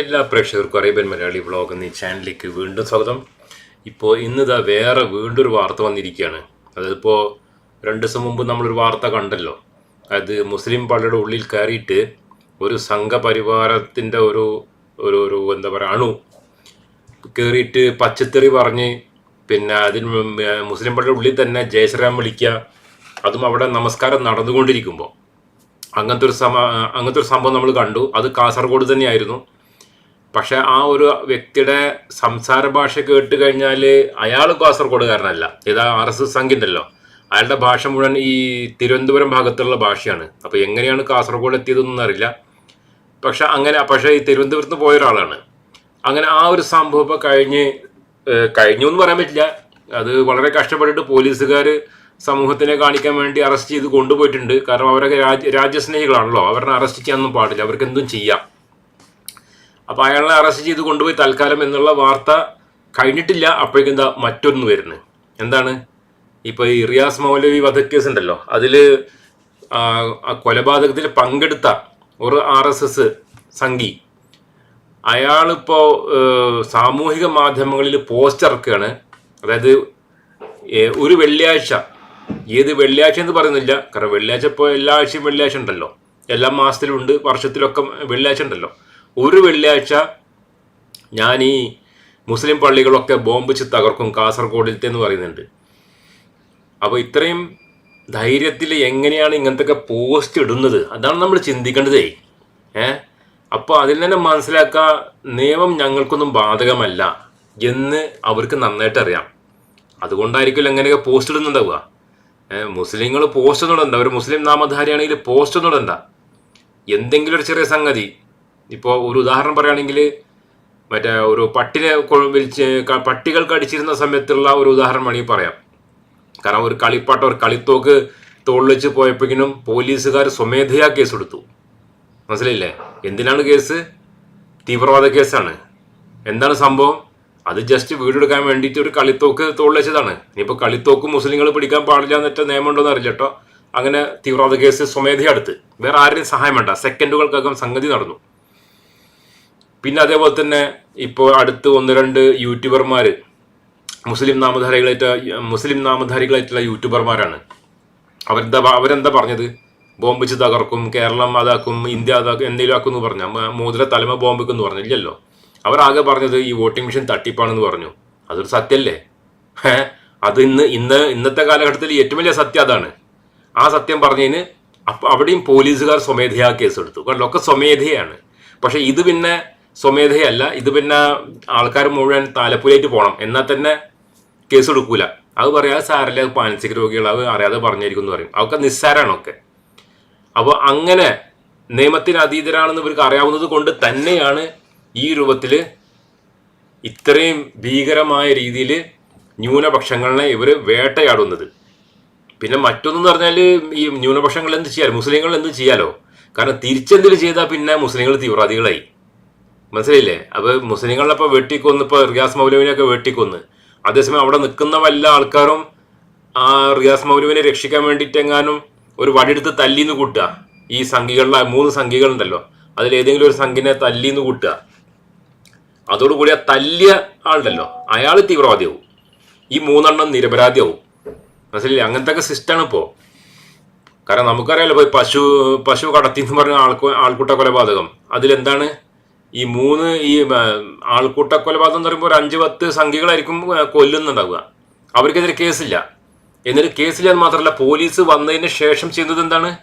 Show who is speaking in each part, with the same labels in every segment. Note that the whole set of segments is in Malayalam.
Speaker 1: എല്ലാ പ്രേക്ഷകർക്കും അറേബ്യൻ മലയാളി വ്ളോഗ് എന്നീ ചാനലിലേക്ക് വീണ്ടും സ്വാഗതം. ഇപ്പോൾ ഇന്നിതാ വേറെ വീണ്ടും ഒരു വാർത്ത വന്നിരിക്കുകയാണ്. അതിപ്പോൾ രണ്ട് ദിവസം മുമ്പ് നമ്മളൊരു വാർത്ത കണ്ടല്ലോ. അത് മുസ്ലിം പള്ളിയുടെ ഉള്ളിൽ കയറിയിട്ട് ഒരു സംഘപരിവാരത്തിന്റെ ഒരു ഒരു ഒരു എന്താ പറയുക അണു കയറിയിട്ട് പച്ചത്തെറി പറഞ്ഞ് പിന്നെ അതിന് മുസ്ലിം പള്ളിയുടെ ഉള്ളിൽ തന്നെ ജയശ്രീരാം വിളിക്കുക അതും അവിടെ നമസ്കാരം നടന്നുകൊണ്ടിരിക്കുമ്പോൾ അങ്ങനത്തെ ഒരു സമ അങ്ങനത്തെ ഒരു സംഭവം നമ്മൾ കണ്ടു. അത് കാസർഗോഡ് തന്നെയായിരുന്നു. പക്ഷെ ആ ഒരു വ്യക്തിയുടെ സംസാര ഭാഷ കേട്ട് കഴിഞ്ഞാൽ അയാൾ കാസർഗോഡുകാരനല്ല. ഇതാ ആർ എസ് എസ് സംഘിണ്ടല്ലോ. അയാളുടെ ഭാഷ മുഴുവൻ ഈ തിരുവനന്തപുരം ഭാഗത്തുള്ള ഭാഷയാണ്. അപ്പോൾ എങ്ങനെയാണ് കാസർഗോഡ് എത്തിയതെന്നൊന്നും അറിയില്ല. പക്ഷെ അങ്ങനെ പക്ഷേ ഈ തിരുവനന്തപുരത്ത് പോയ ഒരാളാണ്. അങ്ങനെ ആ ഒരു സംഭവം കഴിഞ്ഞ് കഴിഞ്ഞു എന്ന് പറയാൻ പറ്റില്ല. അത് വളരെ കഷ്ടപ്പെട്ടിട്ട് പോലീസുകാർ സമൂഹത്തിനെ കാണിക്കാൻ വേണ്ടി അറസ്റ്റ് ചെയ്ത് കൊണ്ടുപോയിട്ടുണ്ട്. കാരണം അവരൊക്കെ രാജ്യ രാജ്യസ്നേഹികളാണല്ലോ. അവരെ അറസ്റ്റ് ചെയ്യാനൊന്നും പാടില്ല. അവർക്ക് എന്തും ചെയ്യാം. അപ്പോൾ അയാളെ അറസ്റ്റ് ചെയ്ത് കൊണ്ടുപോയി തൽക്കാലം എന്നുള്ള വാർത്ത കഴിഞ്ഞിട്ടില്ല. അപ്പോഴേക്കും എന്താ മറ്റൊന്ന് വരുന്നത്? എന്താണ്? ഇപ്പോൾ ഈ റിയാസ് മൗലവി വധക്കേസ് ഉണ്ടല്ലോ. അതിൽ കൊലപാതകത്തിൽ പങ്കെടുത്ത ഒരു ആർ എസ് എസ് സംഘി. അയാളിപ്പോൾ സാമൂഹിക മാധ്യമങ്ങളിൽ പോസ്റ്റ് ഇറക്കുകയാണ്. അതായത് ഒരു വെള്ളിയാഴ്ച. ഏത് വെള്ളിയാഴ്ച എന്ന് പറയുന്നില്ല. കാരണം വെള്ളിയാഴ്ച ഇപ്പോൾ എല്ലാ ആഴ്ചയും വെള്ളിയാഴ്ച ഉണ്ടല്ലോ. എല്ലാ മാസത്തിലുണ്ട് വർഷത്തിലൊക്കെ വെള്ളിയാഴ്ച ഉണ്ടല്ലോ. ഒരു വെള്ളിയാഴ്ച ഞാൻ ഈ മുസ്ലിം പള്ളികളൊക്കെ ബോംബിച്ച് തകർക്കും കാസർഗോഡിലത്തെ എന്ന് പറയുന്നുണ്ട്. അപ്പോൾ ഇത്രയും ധൈര്യത്തിൽ എങ്ങനെയാണ് ഇങ്ങനത്തെ പോസ്റ്റ് ഇടുന്നത്? അതാണ് നമ്മൾ ചിന്തിക്കേണ്ടതേ. ഏ? അപ്പോൾ അതിൽ തന്നെ മനസ്സിലാക്കുക നിയമം ഞങ്ങൾക്കൊന്നും ബാധകമല്ല എന്ന് അവർക്ക് നന്നായിട്ട് അറിയാം. അതുകൊണ്ടായിരിക്കും എങ്ങനെയൊക്കെ പോസ്റ്റ് ഇടുന്നുണ്ടാവുക. മുസ്ലിങ്ങൾ പോസ്റ്റ് ഒന്നും ഇടണ്ട. ഒരു മുസ്ലിം നാമധാരിയാണെങ്കിൽ പോസ്റ്റ് ഒന്നും ഇടണ്ട. എന്തെങ്കിലും ഒരു ചെറിയ സംഗതി. ഇപ്പോൾ ഒരു ഉദാഹരണം പറയുകയാണെങ്കിൽ മറ്റേ ഒരു പട്ടിനെ വിളിച്ച് പട്ടികൾ കടിച്ചിരുന്ന സമയത്തുള്ള ഒരു ഉദാഹരണം വേണമെങ്കിൽ പറയാം. കാരണം ഒരു കളിപ്പാട്ട ഒരു കളിത്തോക്ക് തോളിൽ വെച്ച് പോയപ്പോഴേക്കിനും പോലീസുകാർ സ്വമേധയാ കേസ് എടുത്തു. മനസ്സിലായില്ലേ? എന്തിനാണ് കേസ് തീവ്രവാദ കേസാണ് എന്താണ് സംഭവം? അത് ജസ്റ്റ് വീടെടുക്കാൻ വേണ്ടിയിട്ട് ഒരു കളിത്തോക്ക് തോളിച്ചതാണ് ഇനിയിപ്പോൾ കളിത്തോക്ക് മുസ്ലിങ്ങൾ പിടിക്കാൻ പാടില്ല എന്നിട്ട് നിയമം ഉണ്ടോ എന്ന് അറിയില്ല കേട്ടോ. അങ്ങനെ തീവ്രവാദ കേസ് സ്വമേധയാ എടുത്ത്. വേറെ ആരുടെയും സഹായം വേണ്ട. സെക്കൻഡുകൾക്കകം സംഗതി നടന്നു. പിന്നെ അതേപോലെ തന്നെ ഇപ്പോൾ അടുത്ത് ഒന്ന് രണ്ട് യൂട്യൂബർമാർ മുസ്ലിം നാമധാരികളായിട്ട് മുസ്ലിം നാമധാരികളായിട്ടുള്ള യൂട്യൂബർമാരാണ്. അവരെന്താ അവരെന്താ പറഞ്ഞത്? ബോംബിച്ച് തകർക്കും കേരളം അതാക്കും ഇന്ത്യ അതാക്കും എന്തെങ്കിലും ആക്കും എന്ന് പറഞ്ഞു മോതിര തലമ ബോംബിക്കും എന്ന് ഇല്ലല്ലോ അവരാകെ പറഞ്ഞത് ഈ വോട്ടിംഗ് മെഷീൻ തട്ടിപ്പാണെന്ന് പറഞ്ഞു. അതൊരു സത്യല്ലേ? അത് ഇന്ന് ഇന്ന് ഇന്നത്തെ കാലഘട്ടത്തിൽ ഏറ്റവും വലിയ സത്യം അതാണ്. ആ സത്യം പറഞ്ഞതിന് അപ്പം അവിടെയും പോലീസുകാർ സ്വമേധയാ കേസെടുത്തു. കണ്ടോ? ഒക്കെ സ്വമേധയാണ്. പക്ഷേ ഇത് പിന്നെ സ്വമേധയല്ല. ഇത് പിന്നെ ആൾക്കാർ മുഴുവൻ താലപ്പുരയായിട്ട് പോകണം എന്നാൽ തന്നെ കേസ് എടുക്കൂല. അത് പറയാതെ സാരല്ല അത് മാനസിക രോഗികൾ അത് അറിയാതെ പറഞ്ഞായിരിക്കും എന്ന് പറയും. അതൊക്കെ നിസ്സാരമാണൊക്കെ അപ്പോൾ അങ്ങനെ നിയമത്തിന് അതീതരാണെന്ന് ഇവർക്ക് അറിയാവുന്നത് കൊണ്ട് തന്നെയാണ് ഈ രൂപത്തിൽ ഇത്രയും ഭീകരമായ രീതിയിൽ ന്യൂനപക്ഷങ്ങളെ ഇവർ വേട്ടയാടുന്നത്. പിന്നെ മറ്റൊന്നെന്ന് പറഞ്ഞാൽ ഈ ന്യൂനപക്ഷങ്ങൾ എന്ത് ചെയ്യാലോ മുസ്ലിങ്ങൾ എന്ത് ചെയ്യാലോ? കാരണം തിരിച്ചെന്തിൽ ചെയ്താൽ പിന്നെ മുസ്ലിങ്ങൾ തീവ്രവാദികളായി. മനസ്സിലായില്ലേ? അത് മുസ്ലിങ്ങളിപ്പോൾ വെട്ടിക്കൊന്ന് ഇപ്പോൾ റിയാസ് മൗലവിനെയൊക്കെ വെട്ടിക്കൊന്ന്. അതേസമയം അവിടെ നിൽക്കുന്ന വല്ല ആൾക്കാരും ആ റിയാസ് മൗലവിനെ രക്ഷിക്കാൻ വേണ്ടിയിട്ട് എങ്ങാനും ഒരു വടിയെടുത്ത് തല്ലിന്ന് കൂട്ടുക. ഈ സംഘികളിലെ മൂന്ന് സംഘികളുണ്ടല്ലോ. അതിൽ ഏതെങ്കിലും ഒരു സംഘിനെ തല്ലിന്ന് കൂട്ടുക. അതോടുകൂടി ആ തല്ലിയ ആളുണ്ടല്ലോ. അയാൾ തീവ്രവാദിയാവും. ഈ മൂന്നെണ്ണം നിരപരാധിയാവും. മനസ്സിലായില്ലേ? അങ്ങനത്തെ ഒക്കെ സിസ്റ്റമാണ് ഇപ്പോൾ കാരണം നമുക്കറിയാലോ ഇപ്പോൾ പശു പശു കടത്തി എന്ന് പറഞ്ഞ ആൾക്കു ആൾക്കൂട്ട കൊലപാതകം അതിലെന്താണ്? ഈ മൂന്ന് ഈ ആൾക്കൂട്ട കൊലപാതകം എന്ന് പറയുമ്പോൾ ഒരു അഞ്ച് പത്ത് സംഖ്യകളായിരിക്കും കൊല്ലുന്നുണ്ടാവുക. അവർക്കെതിരെ കേസില്ല. എന്നിട്ട് കേസില്ല എന്ന് മാത്രമല്ല പോലീസ് വന്നതിന് ശേഷം ചെയ്യുന്നത് എന്താണ്?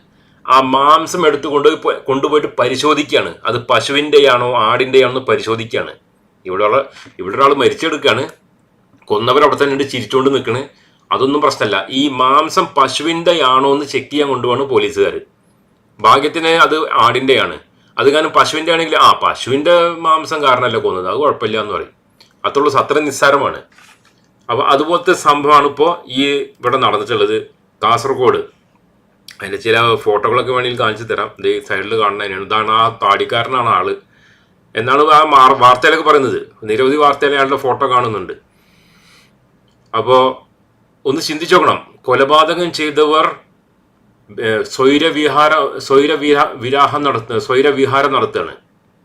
Speaker 1: ആ മാംസം എടുത്തു കൊണ്ടുപോയി കൊണ്ടുപോയിട്ട് പരിശോധിക്കുകയാണ്. അത് പശുവിന്റെയാണോ ആടിന്റെയാണോ എന്ന് പരിശോധിക്കുകയാണ്. ഇവിടെ ഉള്ള ഇവിടെ ഒരാൾ മരിച്ചെടുക്കുകയാണ്. കൊന്നവർ അവിടെ തന്നെ ഉണ്ട് ചിരിച്ചുകൊണ്ട് നിൽക്കണ്. അതൊന്നും പ്രശ്നമല്ല. ഈ മാംസം പശുവിന്റെ ആണോ എന്ന് ചെക്ക് ചെയ്യാൻ കൊണ്ടുപോകണം പോലീസുകാർ ഭാഗ്യത്തിന് അത് ആടിന്റെയാണ്. അത് കാരണം പശുവിന്റെ ആണെങ്കിൽ ആ പശുവിന്റെ മാംസം കാരണമല്ല കൊന്നത്? അത് കുഴപ്പമില്ല എന്ന് പറയും. അത്രയുള്ള അത്ര നിസ്സാരമാണ്. അപ്പോൾ അതുപോലത്തെ സംഭവമാണ് ഇപ്പോൾ ഈ ഇവിടെ നടന്നിട്ടുള്ളത് കാസർഗോഡ്. അതിന്റെ ചില ഫോട്ടോകളൊക്കെ വേണമെങ്കിൽ കാണിച്ചു തരാം. ഇത് സൈഡിൽ കാണുന്നതിനാണ് ഇതാണ് ആ താടിക്കാരനാണ് ആൾ. എന്നാണ് ആ വാർത്തയിലൊക്കെ പറയുന്നത്. നിരവധി വാർത്തയിൽ അയാളുടെ ഫോട്ടോ കാണുന്നുണ്ട്. അപ്പോൾ ഒന്ന് ചിന്തിച്ചു നോക്കണം. കൊലപാതകം ചെയ്തവർ സ്വൈരവിഹാര സ്വൈരവിഹാ വിരാഹം നടത്തുക സ്വൈരവിഹാരം നടത്തുകയാണ്.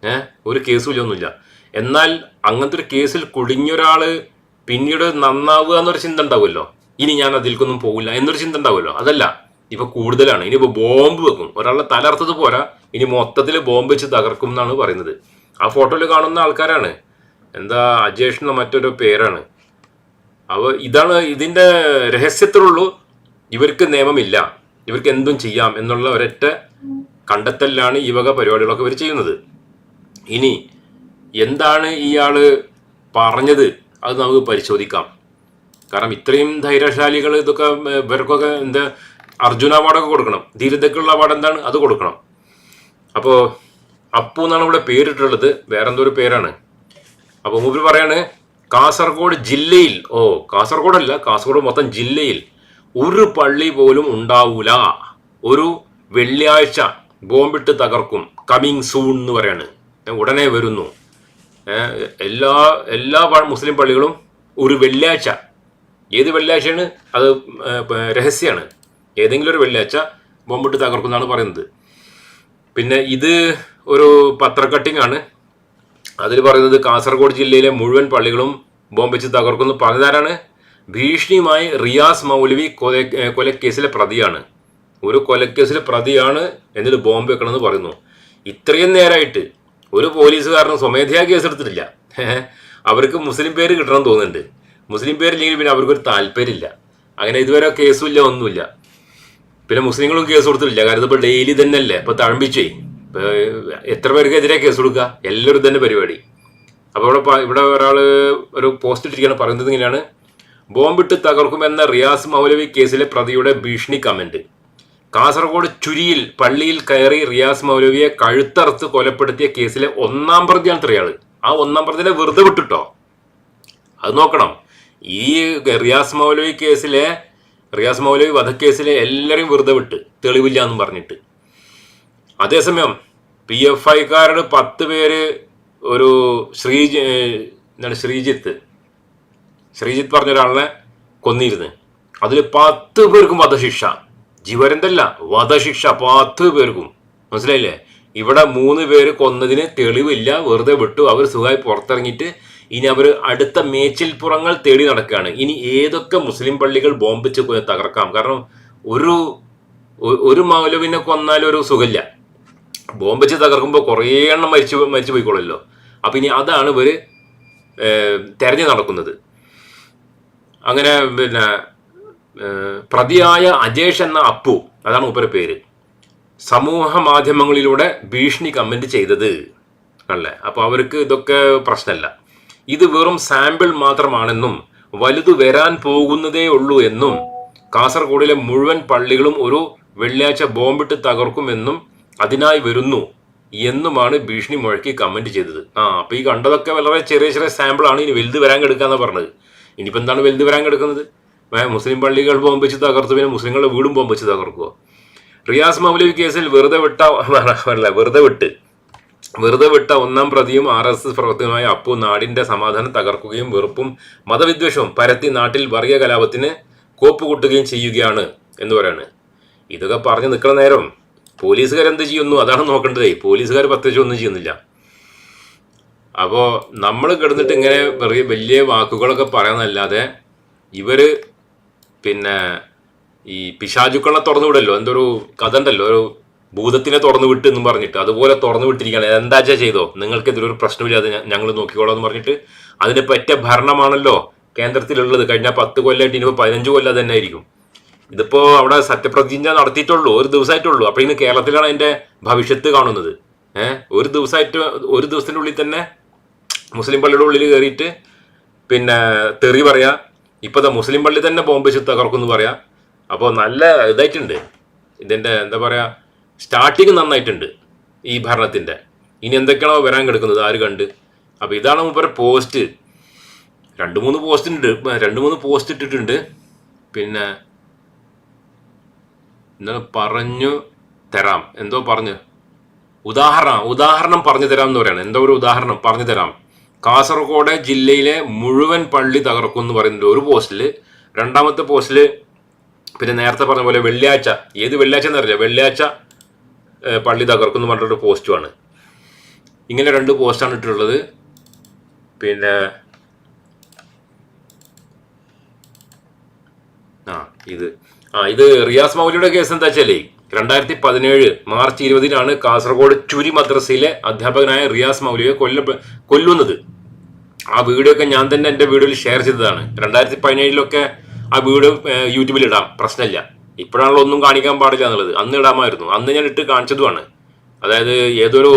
Speaker 1: ഏഹ് ഒരു കേസും ഇല്ല ഒന്നുമില്ല എന്നാൽ അങ്ങനത്തെ ഒരു കേസിൽ കുടുങ്ങിയൊരാൾ പിന്നീട് നന്നാവുക എന്നൊരു ചിന്ത ഉണ്ടാവുമല്ലോ. ഇനി ഞാൻ അതിൽക്കൊന്നും പോകില്ല എന്നൊരു ചിന്ത ഉണ്ടാവുമല്ലോ. അതല്ല ഇപ്പൊ കൂടുതലാണ്. ഇനിയിപ്പോ ബോംബ് വെക്കും. ഒരാളെ തലർത്തത് പോരാ. ഇനി മൊത്തത്തിൽ ബോംബ് വെച്ച് തകർക്കും എന്നാണ് പറയുന്നത്. ആ ഫോട്ടോയിൽ കാണുന്ന ആൾക്കാരാണ്. എന്താ അജേഷ് എന്ന മറ്റൊരു പേരാണ്. അപ്പൊ ഇതാണ് ഇതിന്റെ രഹസ്യത്തിലുള്ളൂ. ഇവർക്ക് നിയമമില്ല. ഇവർക്ക് എന്തും ചെയ്യാം എന്നുള്ള ഒരൊറ്റ കണ്ടെത്തലിലാണ് ഈ വക പരിപാടികളൊക്കെ ഇവർ ചെയ്യുന്നത്. ഇനി എന്താണ് ഇയാൾ പറഞ്ഞത് അത് നമുക്ക് പരിശോധിക്കാം. കാരണം ഇത്രയും ധൈര്യശാലികൾ ഇതൊക്കെ ഇവർക്കൊക്കെ എന്താ അർജുന അവാർഡൊക്കെ കൊടുക്കണം. ധീരതയ്ക്കുള്ള അവാർഡ് എന്താണ്? അത് കൊടുക്കണം. അപ്പോൾ അപ്പു എന്നാണ് ഇവിടെ പേരിട്ടുള്ളത്. വേറെന്തോ ഒരു പേരാണ്. അപ്പോൾ മൂപ്പർ പറയാണ് കാസർഗോഡ് ജില്ലയിൽ ഓ കാസർഗോഡല്ല കാസർഗോഡ് മൊത്തം ജില്ലയിൽ ഒരു പള്ളി പോലും ഉണ്ടാവൂല. ഒരു വെള്ളിയാഴ്ച ബോംബിട്ട് തകർക്കും. കമ്മിങ് സൂൺ എന്ന് പറയാണ്. ഉടനെ വരുന്നു. എല്ലാ എല്ലാ മുസ്ലിം പള്ളികളും ഒരു വെള്ളിയാഴ്ച. ഏത് വെള്ളിയാഴ്ചയാണ്? അത് രഹസ്യമാണ് ഏതെങ്കിലും ഒരു വെള്ളിയാഴ്ച ബോംബിട്ട് തകർക്കുന്നതാണ് പറയുന്നത്. പിന്നെ ഇത് ഒരു പത്ര കട്ടിംഗ് ആണ്. അതിൽ പറയുന്നത് കാസർഗോഡ് ജില്ലയിലെ മുഴുവൻ പള്ളികളും ബോംബിച്ച് തകർക്കുന്നു. പറഞ്ഞതാരാണ്? ഭീഷണിയുമായി റിയാസ് മൗലവി കൊല കൊലക്കേസിലെ പ്രതിയാണ്. ഒരു കൊലക്കേസിലെ പ്രതിയാണ് എന്നിട്ട് ബോംബ് വെക്കണമെന്ന് പറയുന്നു. ഇത്രയും നേരമായിട്ട് ഒരു പോലീസുകാരനും സ്വമേധയാ കേസെടുത്തിട്ടില്ല. അവർക്ക് മുസ്ലിം പേര് കിട്ടണം തോന്നുന്നുണ്ട്. മുസ്ലിം പേരില്ലെങ്കിൽ പിന്നെ അവർക്കൊരു താല്പര്യമില്ല. അങ്ങനെ ഇതുവരെ കേസുമില്ല ഒന്നുമില്ല. പിന്നെ മുസ്ലിങ്ങളും കേസ് കൊടുത്തിട്ടില്ല. കാരണം ഇപ്പോൾ ഡെയിലി തന്നെയല്ലേ ഇപ്പോൾ തഴമ്പിച്ചേ. എത്ര പേർക്കെതിരെ കേസ് കൊടുക്കുക എല്ലാവരും തന്നെ പരിപാടി. അപ്പോൾ ഇവിടെ ഇവിടെ ഒരാൾ ഒരു പോസ്റ്റ് ഇട്ടിരിക്കുകയാണ്. പറയുന്നത് ഇങ്ങനെയാണ്. ബോംബിട്ട് തകർക്കുമെന്ന റിയാസ് മൗലവി കേസിലെ പ്രതിയുടെ ഭീഷണി കമന്റ്. കാസർഗോഡ് ചുരിയിൽ പള്ളിയിൽ കയറി റിയാസ് മൗലവിയെ കഴുത്തറുത്ത് കൊലപ്പെടുത്തിയ കേസിലെ ഒന്നാം പ്രതിയാണ് ഇത്രയാൾ ആ ഒന്നാം പ്രതിനെ വെറുതെ വിട്ടിട്ടോ? അത് നോക്കണം. ഈ റിയാസ് മൗലവി കേസിലെ റിയാസ് മൗലവി വധക്കേസിലെ എല്ലാവരെയും വെറുതെ വിട്ട് തെളിവില്ല എന്ന് പറഞ്ഞിട്ട്. അതേസമയം പി എഫ് ഐക്കാരുടെ പത്ത് പേര് ഒരു ശ്രീ എന്താണ് ശ്രീജിത്ത് ശ്രീജിത്ത് പറഞ്ഞ ഒരാളിനെ കൊന്നിരുന്നു. അതിൽ പത്ത് പേർക്കും വധശിക്ഷ. ജീവരന്തല്ല വധശിക്ഷ പത്ത് പേർക്കും. മനസ്സിലായില്ലേ? ഇവിടെ മൂന്ന് പേര് കൊന്നതിന് തെളിവില്ല വെറുതെ വിട്ടു. അവർ സുഖമായി പുറത്തിറങ്ങിയിട്ട് ഇനി അവർ അടുത്ത മേച്ചിൽപ്പുറങ്ങൾ തേടി നടക്കുകയാണ്. ഇനി ഏതൊക്കെ മുസ്ലിം പള്ളികൾ ബോംബിച്ച് തകർക്കാം? കാരണം ഒരു ഒരു മൗലവിനെ കൊന്നാൽ ഒരു സുഖമില്ല. ബോംബിച്ച് തകർക്കുമ്പോൾ കുറേ എണ്ണം മരിച്ചു മരിച്ചു പോയിക്കോളല്ലോ അപ്പം ഇനി അതാണ് ഇവർ തെരഞ്ഞു നടക്കുന്നത്. അങ്ങനെ പിന്നെ പ്രതിയായ അജേഷ് എന്ന അപ്പു അതാണ് മൂപ്പരുടെ പേര്. സമൂഹ മാധ്യമങ്ങളിലൂടെ ഭീഷണി കമന്റ് ചെയ്തത് അല്ലേ? അപ്പോൾ അവർക്ക് ഇതൊക്കെ പ്രശ്നമല്ല. ഇത് വെറും സാമ്പിൾ മാത്രമാണെന്നും വലുത് വരാൻ പോകുന്നതേ ഉള്ളൂ എന്നും കാസർഗോഡിലെ മുഴുവൻ പള്ളികളും ഒരു വെള്ളിയാഴ്ച ബോംബിട്ട് തകർക്കുമെന്നും അതിനായി വരുന്നു എന്നുമാണ് ഭീഷണി മുഴക്കി കമന്റ് ചെയ്തത്. ആ അപ്പോൾ ഈ കണ്ടതൊക്കെ വളരെ ചെറിയ ചെറിയ സാമ്പിളാണ് ഇനി വലുത് വരാൻ കിടക്കാന്ന് പറഞ്ഞത്. ഇനിയിപ്പോ എന്താണ് വലുത് വരാൻ കിടക്കുന്നത്? മുസ്ലിം പള്ളികൾ ബോംബ് വെച്ച് തകർത്തു പിന്നെ മുസ്ലിങ്ങളുടെ വീടും ബോംബ് വെച്ച് തകർക്കുമോ റിയാസ് മൗലവി കേസിൽ വെറുതെ വിട്ട അല്ല വെറുതെ വിട്ട് വെറുതെ വിട്ട ഒന്നാം പ്രതിയും ആർ എസ് എസ് പ്രവർത്തകനുമായ അപ്പു നാടിന്റെ സമാധാനം തകർക്കുകയും വെറുപ്പും മതവിദ്വേഷവും പരത്തി നാട്ടിൽ വർഗീയ കലാപത്തിന് കോപ്പുകൂട്ടുകയും ചെയ്യുകയാണ് എന്ന് പറയാണ്. ഇതൊക്കെ പറഞ്ഞു നിൽക്കുന്ന നേരം പോലീസുകാർ എന്ത് ചെയ്യുന്നു? അതാണ് നോക്കേണ്ടതേ. പോലീസുകാർ പ്രത്യേകിച്ച് ഒന്നും ചെയ്യുന്നില്ല. അപ്പോൾ നമ്മൾ കിടന്നിട്ട് ഇങ്ങനെ വലിയ വാക്കുകളൊക്കെ പറയാന്നല്ലാതെ ഇവർ പിന്നെ ഈ പിശാചുക്കളെ തുറന്നു വിടല്ലോ എന്തൊരു കഥ ഉണ്ടല്ലോ ഒരു ഭൂതത്തിനെ തുറന്നു വിട്ട് എന്നും പറഞ്ഞിട്ട് അതുപോലെ തുറന്നു വിട്ടിരിക്കുകയാണ് എന്താച്ചാ ചെയ്തോ? നിങ്ങൾക്ക് ഇതിലൊരു പ്രശ്നമില്ല അത് ഞങ്ങൾ നോക്കിക്കോളാം എന്ന് പറഞ്ഞിട്ട് അതിന് പറ്റിയ ഭരണമാണല്ലോ കേന്ദ്രത്തിലുള്ളത്. കഴിഞ്ഞ പത്ത് കൊല്ലമായിട്ട് ഇനിയിപ്പോൾ പതിനഞ്ച് കൊല്ലം തന്നെ ആയിരിക്കും. ഇതിപ്പോ അവിടെ സത്യപ്രതിജ്ഞ നടത്തിയിട്ടുള്ളൂ ഒരു ദിവസമായിട്ടുള്ളൂ. അപ്പൊ ഇന്ന് കേരളത്തിലാണ് അതിന്റെ ഭവിഷ്യത്ത് കാണുന്നത്. ഏഹ് ഒരു ദിവസമായിട്ട് ഒരു ദിവസത്തിനുള്ളിൽ തന്നെ മുസ്ലിം പള്ളിയുടെ ഉള്ളിൽ കയറിയിട്ട് പിന്നെ തെറി പറയാ. ഇപ്പോഴത്തെ മുസ്ലിം പള്ളി തന്നെ ബോംബ് വെച്ച് തകർക്കും എന്ന് പറയാ. അപ്പോൾ നല്ല ഇതായിട്ടുണ്ട്. ഇതിന്റെ എന്താ പറയുക സ്റ്റാർട്ടിങ് നന്നായിട്ടുണ്ട് ഈ ഭരണത്തിന്റെ ഇനി എന്തൊക്കെയാണോ വരാൻ കിടക്കുന്നത് ആര് കണ്ട്? അപ്പോൾ ഇതാണ് മൂപ്പരെ പോസ്റ്റ് രണ്ട് മൂന്ന് പോസ്റ്റ് ഉണ്ട്. രണ്ട് മൂന്ന് പോസ്റ്റ് ഇട്ടിട്ടുണ്ട്. പിന്നെ എന്താണ് പറഞ്ഞു തരാം. എന്തോ പറഞ്ഞു. ഉദാഹരണം ഉദാഹരണം പറഞ്ഞു തരാം എന്ന് പറയാണ്. എന്തോ ഒരു ഉദാഹരണം പറഞ്ഞു തരാം. കാസർഗോഡ് ജില്ലയിലെ മുഴുവൻ പള്ളി തകർക്കും എന്ന് പറയുന്നുണ്ട്. ഒരു പോസ്റ്റിൽ രണ്ടാമത്തെ പോസ്റ്റിൽ പിന്നെ നേരത്തെ പറഞ്ഞ പോലെ വെള്ളിയാഴ്ച. ഏത് വെള്ളിയാഴ്ച എന്നറിയില്ല. വെള്ളിയാഴ്ച പള്ളി തകർക്കും എന്ന് പറഞ്ഞൊരു പോസ്റ്റുമാണ്. ഇങ്ങനെ രണ്ട് പോസ്റ്റാണ് ഇട്ടിട്ടുള്ളത്. പിന്നെ ആ ഇത്. ആ ഇത് റിയാസ് മൗലിയുടെ കേസ് എന്താ വെച്ചാലേ രണ്ടായിരത്തി പതിനേഴ് മാർച്ച് ഇരുപതിനാണ് കാസർഗോഡ് ചുരി മദ്രസയിലെ അധ്യാപകനായ റിയാസ് മൗലിയെ കൊല്ല കൊല്ലുന്നത്. ആ വീഡിയോ ഒക്കെ ഞാൻ തന്നെ എന്റെ വീഡിയോയിൽ ഷെയർ ചെയ്തതാണ്. രണ്ടായിരത്തി പതിനേഴിലൊക്കെ ആ വീഡിയോ യൂട്യൂബിൽ ഇടാം. പ്രശ്നമില്ല. ഇപ്പോഴാണല്ലോ ഒന്നും കാണിക്കാൻ പാടില്ല എന്നുള്ളത്. അന്ന് ഇടാമായിരുന്നു. അന്ന് ഞാൻ ഇട്ട് കാണിച്ചതുമാണ്. അതായത് ഏതൊരു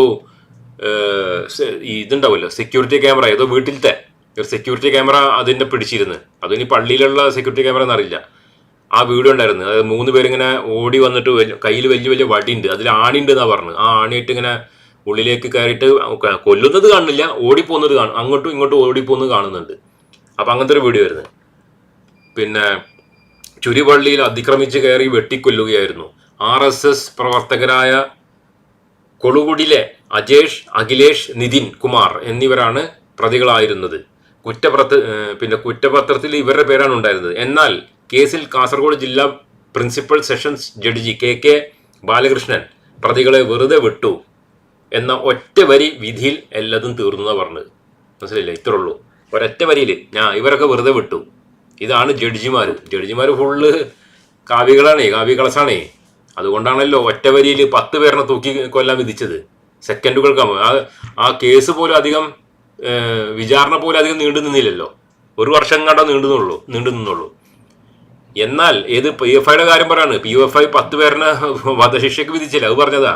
Speaker 1: ഇതുണ്ടാവുമല്ലോ സെക്യൂരിറ്റി ക്യാമറ ഏതോ വീട്ടിലത്തെ ഒരു സെക്യൂരിറ്റി ക്യാമറ അതിന്റെ പിടിച്ചിരുന്നു. അതിനി പള്ളിയിലുള്ള സെക്യൂരിറ്റി ക്യാമറ എന്നറിയില്ല. ആ വീഡിയോ ഉണ്ടായിരുന്നു. അതായത് മൂന്ന് പേരിങ്ങനെ ഓടി വന്നിട്ട് കയ്യിൽ വലിയ വലിയ വടിയുണ്ട്. അതിൽ ആണിയുണ്ട് എന്നാണ് പറഞ്ഞത്. ആ ആണിയിട്ട് ഇങ്ങനെ ഉള്ളിലേക്ക് കയറിയിട്ട് കൊല്ലുന്നത് കാണില്ല ഓടിപ്പോകുന്നത് കാണും. അങ്ങോട്ടും ഇങ്ങോട്ടും ഓടിപ്പോകുന്നത് കാണുന്നുണ്ട്. അപ്പം അങ്ങനത്തെ ഒരു വീഡിയോ ആയിരുന്നു. പിന്നെ ചുരിപള്ളിയിൽ അതിക്രമിച്ച് കയറി വെട്ടിക്കൊല്ലുകയായിരുന്നു. ആർ എസ് എസ് പ്രവർത്തകരായ കൊളുകുടിലെ അജേഷ് അഖിലേഷ് നിതിൻ കുമാർ എന്നിവരാണ് പ്രതികളായിരുന്നത്. കുറ്റപത്ര പിന്നെ കുറ്റപത്രത്തിൽ ഇവരുടെ പേരാണ് ഉണ്ടായിരുന്നത്. എന്നാൽ കേസിൽ കാസർഗോഡ് ജില്ലാ principal sessions judge K K Balakrishnan പ്രതികളെ വെറുതെ വിട്ടു. എന്ന ഒറ്റ വരി വിധിയിൽ എല്ലാതും തീർന്നു പറഞ്ഞത്. മനസ്സിലായില്ല? ഇത്രേ ഉള്ളൂ. ഒരൊറ്റ വരിയിൽ ഞാൻ ഇവരൊക്കെ വെറുതെ വിട്ടു. ഇതാണ് ജഡ്ജിമാർ ജഡ്ജിമാർ ഫുള്ള് കാവ്യകളാണേ കാവ്യകളസാണേ അതുകൊണ്ടാണല്ലോ ഒറ്റ വരിയിൽ പത്ത് പേരിനെ തൂക്കി കൊല്ലാൻ വിധിച്ചത്. സെക്കൻഡുകൾക്കാകുമ്പോൾ ആ ആ കേസ് പോലും അധികം വിചാരണ പോലും അധികം നീണ്ടു നിന്നില്ലല്ലോ. ഒരു വർഷം കണ്ടോ നീണ്ടു നിന്നുള്ളൂ നീണ്ടു നിന്നുള്ളൂ. എന്നാൽ ഏത് പി എഫ് ഐയുടെ കാര്യം പറയാണ്. പി എഫ് ഐ പത്ത് പേരിനെ വധശിക്ഷയ്ക്ക് വിധിച്ചില്ല? അത് പറഞ്ഞതാ.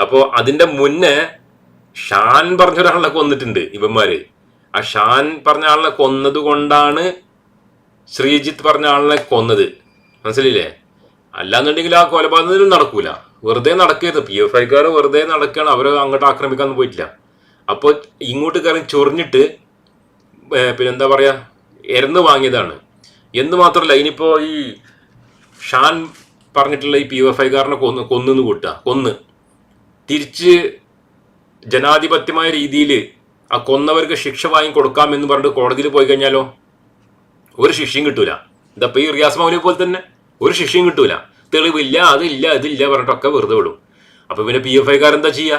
Speaker 1: അപ്പോ അതിന്റെ മുന്നേ ഷാൻ പറഞ്ഞ ഒരാളെ കൊന്നിട്ടുണ്ട് ഇവന്മാര്. ആ ഷാൻ പറഞ്ഞ ആളിനെ കൊന്നത് കൊണ്ടാണ് ശ്രീജിത്ത് പറഞ്ഞ ആളിനെ കൊന്നത്. മനസ്സിലില്ലേ? അല്ലാന്നുണ്ടെങ്കിൽ ആ കൊലപാതകം നടക്കൂല. വെറുതെ നടക്കരുത്. പി എഫ് ഐക്കാർ വെറുതെ നടക്കുകയാണ് അവരെ അങ്ങോട്ട് ആക്രമിക്കാൻ പോയിട്ടില്ല. അപ്പോൾ ഇങ്ങോട്ട് കയറി ചൊറിഞ്ഞിട്ട് പിന്നെന്താ പറയാ? എരന്ന് വാങ്ങിയതാണ്. എന്ന് മാത്രമല്ല ഇനിയിപ്പോ ഈ ഷാൻ പറഞ്ഞിട്ടുള്ള ഈ പി എഫ് ഐക്കാരനെ കൊന്ന് കൊന്നു കൂട്ടുക. കൊന്ന്. തിരിച്ച് ജനാധിപത്യമായ രീതിയിൽ ആ കൊന്നവർക്ക് ശിക്ഷ വാങ്ങി കൊടുക്കാം എന്ന് പറഞ്ഞിട്ട് കോടതിയിൽ പോയി കഴിഞ്ഞാലോ? ഒരു ശിക്ഷയും കിട്ടൂല. ഇതപ്പോ ഈ റിയാസ് മൗലിയെ പോലെ തന്നെ ഒരു ശിക്ഷയും കിട്ടൂല. തെളിവില്ല അതില്ല ഇതില്ല പറഞ്ഞിട്ടൊക്കെ വെറുതെ വിടും. അപ്പൊ പിന്നെ പി എഫ് ഐക്കാർ എന്താ ചെയ്യുക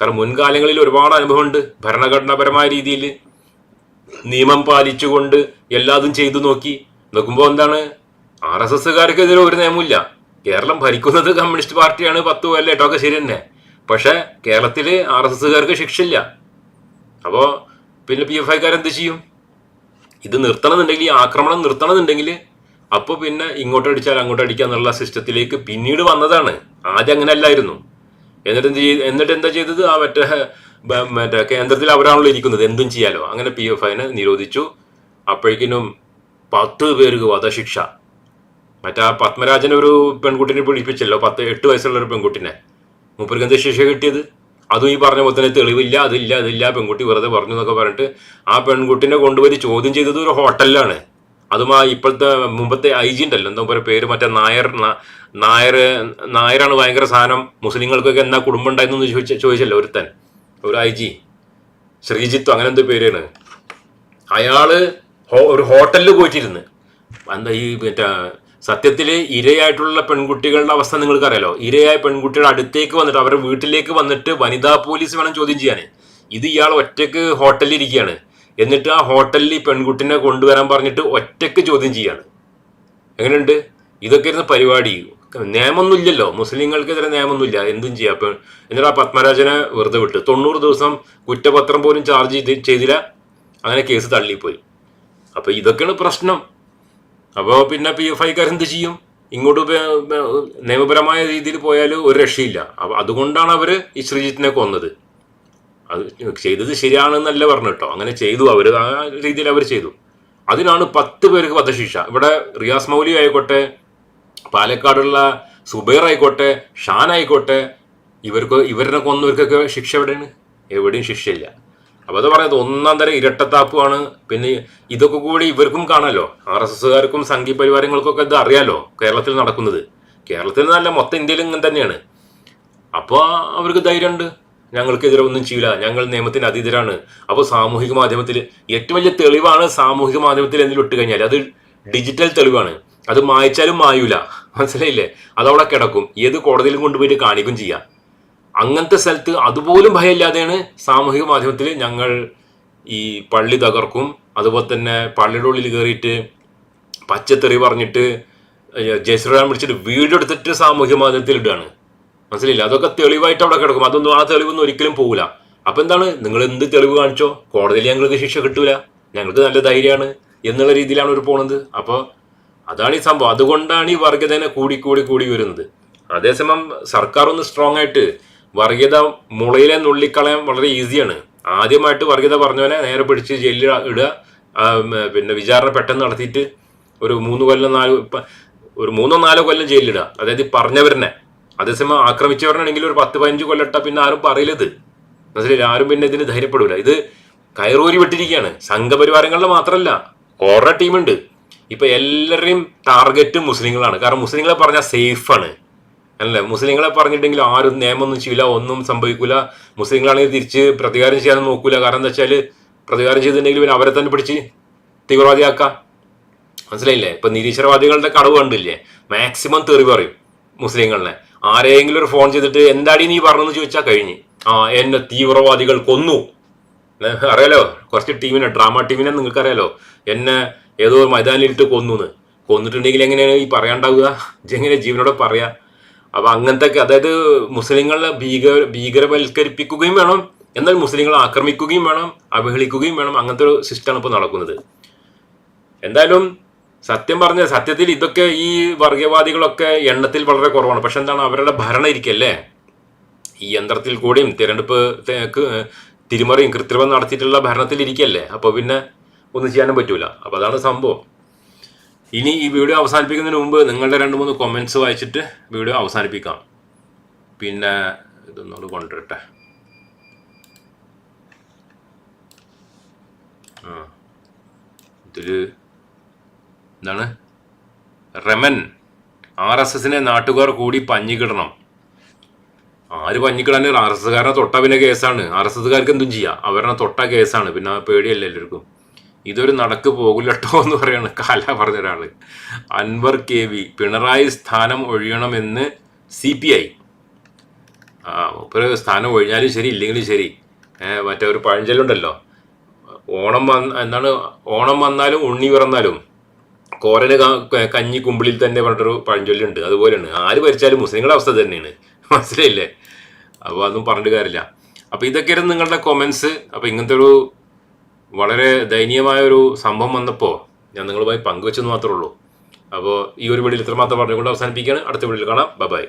Speaker 1: കാരണം മുൻകാലങ്ങളിൽ ഒരുപാട് അനുഭവമുണ്ട്. ഭരണഘടനാപരമായ രീതിയിൽ നിയമം പാലിച്ചുകൊണ്ട് എല്ലാതും ചെയ്തു നോക്കി. നോക്കുമ്പോൾ എന്താണ്? ആർ എസ് എസ്സുകാർക്കെതിരെ ഒരു നിയമമില്ല കേരളം ഭരിക്കുന്നത് കമ്മ്യൂണിസ്റ്റ് പാർട്ടിയാണ് പത്ത് കൊല്ലം. എട്ടൊക്കെ ശരി തന്നെ. പക്ഷെ കേരളത്തിൽ ആർ എസ് എസ്സുകാർക്ക് ശിക്ഷയില്ല. അപ്പോൾ പിന്നെ പി എഫ് ഐക്കാർ എന്ത് ചെയ്യും? ഇത് നിർത്തണമെന്നുണ്ടെങ്കിൽ ഈ ആക്രമണം നിർത്തണമെന്നുണ്ടെങ്കിൽ അപ്പോൾ പിന്നെ ഇങ്ങോട്ട് അടിച്ചാൽ അങ്ങോട്ട് അടിക്കുക എന്നുള്ള സിസ്റ്റത്തിലേക്ക് പിന്നീട് വന്നതാണ്. ആദ്യം അങ്ങനെ അല്ലായിരുന്നു എന്നിട്ട് എന്ത് ചെയ്ത് എന്നിട്ട് എന്താ ചെയ്തത്? ആ മറ്റേ മറ്റേ കേന്ദ്രത്തിൽ അവരാണല്ലോ ഇരിക്കുന്നത്. എന്തും ചെയ്യാലോ. അങ്ങനെ പി എഫ് ഐനെ നിരോധിച്ചു. അപ്പോഴേക്കിനും പത്ത് പേർക്ക് വധശിക്ഷ. മറ്റേ പത്മരാജൻ ഒരു പെൺകുട്ടിനെ പിടിപ്പിച്ചല്ലോ പത്ത് എട്ട് വയസ്സുള്ള ഒരു പെൺകുട്ടിനെ. മൂപ്പർക്ക് എന്താ ശിക്ഷ കിട്ടിയത്? അതും ഈ പറഞ്ഞ പോലെ തന്നെ തെളിവില്ല അതില്ല അതില്ല പെൺകുട്ടി വെറുതെ പറഞ്ഞു എന്നൊക്കെ പറഞ്ഞിട്ട് ആ പെൺകുട്ടിനെ കൊണ്ടുപോയി ചോദ്യം ചെയ്തത് ഒരു ഹോട്ടലിലാണ്. അതും ആ ഇപ്പോഴത്തെ മുമ്പത്തെ ഐ ജി ഉണ്ടല്ലോ എന്താ പറയുക പേര്? മറ്റേ നായർ നായർ നായരാണ് ഭയങ്കര സാധനം. മുസ്ലിങ്ങൾക്കൊക്കെ എന്നാ കുടുംബം ഉണ്ടായിരുന്നു ചോദിച്ച ചോദിച്ചല്ലോ ഒരുത്തൻ. ഒരു ഐ ജി. ശ്രീജിത്ത് അങ്ങനെ എന്തോ പേരാണ്. അയാൾ ഒരു ഹോട്ടലിൽ പോയിട്ടിരുന്ന്. എന്താ ഈ മറ്റേ സത്യത്തിൽ ഇരയായിട്ടുള്ള പെൺകുട്ടികളുടെ അവസ്ഥ നിങ്ങൾക്കറിയാലോ. ഇരയായ പെൺകുട്ടിയുടെ അടുത്തേക്ക് വന്നിട്ട് അവരുടെ വീട്ടിലേക്ക് വന്നിട്ട് വനിതാ പോലീസ് വേണം ചോദ്യം ചെയ്യാൻ ഇത് ഇയാൾ ഒറ്റയ്ക്ക് ഹോട്ടലിൽ ഇരിക്കുകയാണ്. എന്നിട്ട് ആ ഹോട്ടലിൽ ഈ പെൺകുട്ടിനെ കൊണ്ടുവരാൻ പറഞ്ഞിട്ട് ഒറ്റയ്ക്ക് ചോദ്യം ചെയ്യാണ് എങ്ങനെയുണ്ട്? ഇതൊക്കെ ഇരുന്ന് പരിപാടി. നിയമമൊന്നുമില്ലല്ലോ മുസ്ലിങ്ങൾക്കെതിരെ നിയമമൊന്നുമില്ല എന്തും ചെയ്യാം. അപ്പൊ എന്നിട്ട് ആ പത്മരാജനെ വെറുതെ വിട്ട്. തൊണ്ണൂറ് ദിവസം കുറ്റപത്രം പോലും ചാർജ് ചെയ്ത് ചെയ്തില്ല. അങ്ങനെ കേസ് തള്ളിപ്പോയി. അപ്പോൾ ഇതൊക്കെയാണ് പ്രശ്നം. അപ്പോൾ പിന്നെ പി എഫ് ഐക്കാർ എന്ത് ചെയ്യും? ഇങ്ങോട്ട് നിയമപരമായ രീതിയിൽ പോയാൽ ഒരു രക്ഷയില്ല. അതുകൊണ്ടാണ് അവർ ഈ ശ്രീജിത്തിനെ കൊന്നത്. അത് ചെയ്തത് ശരിയാണെന്നല്ല പറഞ്ഞു കേട്ടോ അങ്ങനെ ചെയ്തു. അവർ ആ രീതിയിൽ അവർ ചെയ്തു. അതിനാണ് പത്ത് പേർക്ക് വധശിക്ഷ. ഇവിടെ റിയാസ് മൗലി ആയിക്കോട്ടെ പാലക്കാടുള്ള സുബൈർ ആയിക്കോട്ടെ ഷാൻ ആയിക്കോട്ടെ ഇവർക്ക് ഇവരെ കൊന്നവർക്കൊക്കെ ശിക്ഷ എവിടെയാണ്? എവിടെയും ശിക്ഷയില്ല. അപ്പൊ അത് പറയുന്നത് ഒന്നാം തരം ഇരട്ടത്താപ്പുമാണ് പിന്നെ ഇതൊക്കെ കൂടി ഇവർക്കും കാണാലോ. ആർ എസ് എസ്സുകാർക്കും സംഘീയ പരിവാരങ്ങൾക്കൊക്കെ ഇത് അറിയാലോ കേരളത്തിൽ നടക്കുന്നത്. കേരളത്തിൽ നല്ല മൊത്തം ഇന്ത്യയിൽ ഇങ്ങനെ തന്നെയാണ്. അപ്പോൾ അവർക്ക് ധൈര്യമുണ്ട്. ഞങ്ങൾക്കെതിരെ ഒന്നും ചെയ്യില്ല ഞങ്ങൾ നിയമത്തിന് അതീതരാണ്. അപ്പോൾ സാമൂഹിക മാധ്യമത്തിൽ ഏറ്റവും വലിയ തെളിവാണ് സാമൂഹിക മാധ്യമത്തിൽ എന്തെങ്കിലും ഇട്ട് കഴിഞ്ഞാൽ. അത് ഡിജിറ്റൽ തെളിവാണ്. അത് മായച്ചാലും മായൂല. മനസ്സിലായില്ലേ? അതവിടെ കിടക്കും. ഏത് കോടതിയിലും കൊണ്ടുപോയിട്ട് കാണിക്കും ചെയ്യാം. അങ്ങനത്തെ സ്ഥലത്ത് അതുപോലും ഭയമില്ലാതെയാണ് സാമൂഹിക മാധ്യമത്തിൽ ഞങ്ങൾ ഈ പള്ളി തകർക്കും. അതുപോലെ തന്നെ പള്ളിയുടെ ഉള്ളിൽ കയറിയിട്ട് പച്ചത്തെറി പറഞ്ഞിട്ട് ജയശ്രീറാം വിളിച്ചിട്ട് വീഡിയോ എടുത്തിട്ട് സാമൂഹ്യ മാധ്യമത്തിൽ ഇടുകയാണ്. മനസ്സിലില്ല അതൊക്കെ തെളിവായിട്ട് അവിടെ കിടക്കും. അതൊന്നും ആ തെളിവൊന്നും ഒരിക്കലും പോകില്ല അപ്പൊ എന്താണ്? നിങ്ങൾ എന്ത് തെളിവ് കാണിച്ചോ? കോടതിയിൽ ഞങ്ങൾക്ക് ശിക്ഷ കിട്ടൂല. ഞങ്ങൾക്ക് നല്ല ധൈര്യമാണ് എന്നുള്ള രീതിയിലാണ് ഒരു പോണത്. അപ്പോൾ അതാണ് ഈ സംഭവം. അതുകൊണ്ടാണ് ഈ വർഗീയതനെ കൂടി കൂടി കൂടി വരുന്നത് അതേസമയം സർക്കാർ ഒന്ന് സ്ട്രോങ് ആയിട്ട് വർഗീയത മുളയിലെ നുള്ളിക്കളയാൻ വളരെ ഈസിയാണ് ആദ്യമായിട്ട് വർഗീയത പറഞ്ഞവനെ നേരെ പിടിച്ച് ജയിലിൽ ഇടുക പിന്നെ വിചാരണ പെട്ടെന്ന് നടത്തിയിട്ട് ഒരു മൂന്ന് കൊല്ലം നാല് ഒരു മൂന്നോ നാലോ കൊല്ലം ജയിലിലിടുക അതായത് പറഞ്ഞവരനെ. അതേസമയം ആക്രമിച്ചവരനാണെങ്കിൽ ഒരു പത്ത് പതിനഞ്ച് കൊല്ലം ഇട്ടാ പിന്നെ ആരും പറയില്ലത് മനസ്സിലായില്ല ആരും പിന്നെ ഇതിന് ധൈര്യപ്പെടില്ല ഇത് കയറൂരി വിട്ടിരിക്കുകയാണ്. സംഘപരിവാരങ്ങളിൽ മാത്രമല്ല ഓരോ ടീമുണ്ട്. ഇപ്പൊ എല്ലാവരുടെയും ടാർഗറ്റ് മുസ്ലിങ്ങളാണ്. കാരണം മുസ്ലിങ്ങളെ പറഞ്ഞാൽ സേഫാണ് അല്ലേ മുസ്ലിങ്ങളെ പറഞ്ഞിട്ടുണ്ടെങ്കിൽ ആരും നിയമമൊന്നും ചെയ്യില്ല ഒന്നും സംഭവിക്കില്ല മുസ്ലിങ്ങളാണെങ്കിൽ തിരിച്ച് പ്രതികാരം ചെയ്യാൻ നോക്കൂല. കാരണം എന്താ വെച്ചാൽ പ്രതികാരം ചെയ്തിട്ടുണ്ടെങ്കിൽ പിന്നെ അവരെ തന്നെ പിടിച്ച് തീവ്രവാദിയാക്കാം. മനസ്സിലായില്ലേ? ഇപ്പൊ നിരീശ്വരവാദികളുടെ കടവ് കണ്ടില്ലേ? മാക്സിമം തെറി പറയും മുസ്ലിങ്ങളെ. ആരെങ്കിലും ഒരു ഫോൺ ചെയ്തിട്ട് എന്താടി നീ പറഞ്ഞെന്ന് ചോദിച്ചാൽ കഴിഞ്ഞ്. ആ എന്നെ തീവ്രവാദികൾ കൊന്നു. അറിയാലോ? കുറച്ച് ടീമിനെ ഡ്രാമ ടീമിനെ നിങ്ങൾക്ക് അറിയാലോ എന്നെ ഏതോ മൈതാനിലിട്ട് കൊന്നു കൊന്നിട്ടുണ്ടെങ്കിൽ എങ്ങനെയാണ് ഈ പറയാണ്ടാവുക? എങ്ങനെ ജീവനോടെ പറയാ? അപ്പൊ അങ്ങനത്തെ അതായത് മുസ്ലിങ്ങളെ ഭീകര ഭീകരവൽക്കരിപ്പിക്കുകയും വേണം എന്നാൽ മുസ്ലിങ്ങളെ ആക്രമിക്കുകയും വേണം അവഹേളിക്കുകയും വേണം അങ്ങനത്തെ ഒരു സിസ്റ്റമാണ് ഇപ്പോൾ നടക്കുന്നത്. എന്തായാലും സത്യം പറഞ്ഞ സത്യത്തിൽ ഇതൊക്കെ ഈ വർഗീയവാദികളൊക്കെ എണ്ണത്തിൽ വളരെ കുറവാണ്. പക്ഷെ എന്താണ് അവരുടെ ഭരണം ഇരിക്കല്ലേ ഈ യന്ത്രത്തിൽ കൂടിയും തിരഞ്ഞെടുപ്പ് തിരിമറിയും കൃത്രിമം നടത്തിയിട്ടുള്ള ഭരണത്തിൽ ഇരിക്കല്ലേ അപ്പോൾ പിന്നെ ഒന്നും ചെയ്യാനും പറ്റൂല. അപ്പോൾ അതാണ് സംഭവം. ഇനി ഈ വീഡിയോ അവസാനിപ്പിക്കുന്നതിന് മുമ്പ് നിങ്ങളുടെ രണ്ട് മൂന്ന് കൊമൻസ് വായിച്ചിട്ട് വീഡിയോ അവസാനിപ്പിക്കാം. പിന്നെ ഇതൊന്നുകൂടെ കൊണ്ടുവരട്ടെ. ആ. ഇതിൽ എന്താണ്? റെമൻ ആർ എസ് എസിനെ നാട്ടുകാർ കൂടി പഞ്ഞിക്കിടണം. ആര് പഞ്ഞിക്കിടാൻ ആർ എസ് എസ്കാരനെ തൊട്ട പിന്നെ കേസാണ് ആർ എസ് എസ്കാർക്ക് എന്തും ചെയ്യാം. അവരുടെ തൊട്ട കേസാണ് പിന്നെ പേടിയല്ല എല്ലാവർക്കും? ഇതൊരു നടക്ക് പോകില്ലട്ടോ എന്ന് പറയാണ് കാല പറഞ്ഞ ഒരാൾ അൻവർ കെ വി പിണറായി സ്ഥാനം ഒഴിയണമെന്ന് സി പി ഐ. ആ മൂപ്പര് സ്ഥാനം ഒഴിഞ്ഞാലും ശരി ഇല്ലെങ്കിലും ശരി. മറ്റേ ഒരു പഴഞ്ചൊല്ലുണ്ടല്ലോ. ഓണം വന്ന എന്താണ് ഓണം വന്നാലും ഉണ്ണി പിറന്നാലും കോരന് കഞ്ഞി കുമ്പിളിൽ തന്നെ പറഞ്ഞിട്ടൊരു പഴഞ്ചൊല്ലുണ്ട്. അതുപോലെയാണ്. ആര് ഭരിച്ചാലും മുസ്ലിങ്ങളുടെ അവസ്ഥ തന്നെയാണ്. മനസ്സിലായില്ലേ? അപ്പോൾ അതൊന്നും പറഞ്ഞിട്ട് കാര്യമില്ല. അപ്പോൾ ഇതൊക്കെയായിരുന്നു നിങ്ങളുടെ കൊമൻസ് അപ്പോൾ ഇങ്ങനത്തെ ഒരു വളരെ ദയനീയമായ ഒരു സംഭവം വന്നപ്പോൾ ഞാൻ നിങ്ങളുമായി പങ്കുവെച്ചെന്ന് മാത്രമേ ഉള്ളൂ. അപ്പോൾ ഈ ഒരു വീഡിയോയിൽ ഇത്രമാത്രം പറഞ്ഞുകൊണ്ട് അവസാനിപ്പിക്കുകയാണ്. അടുത്ത വീഡിയോയിൽ കാണാം. ബൈ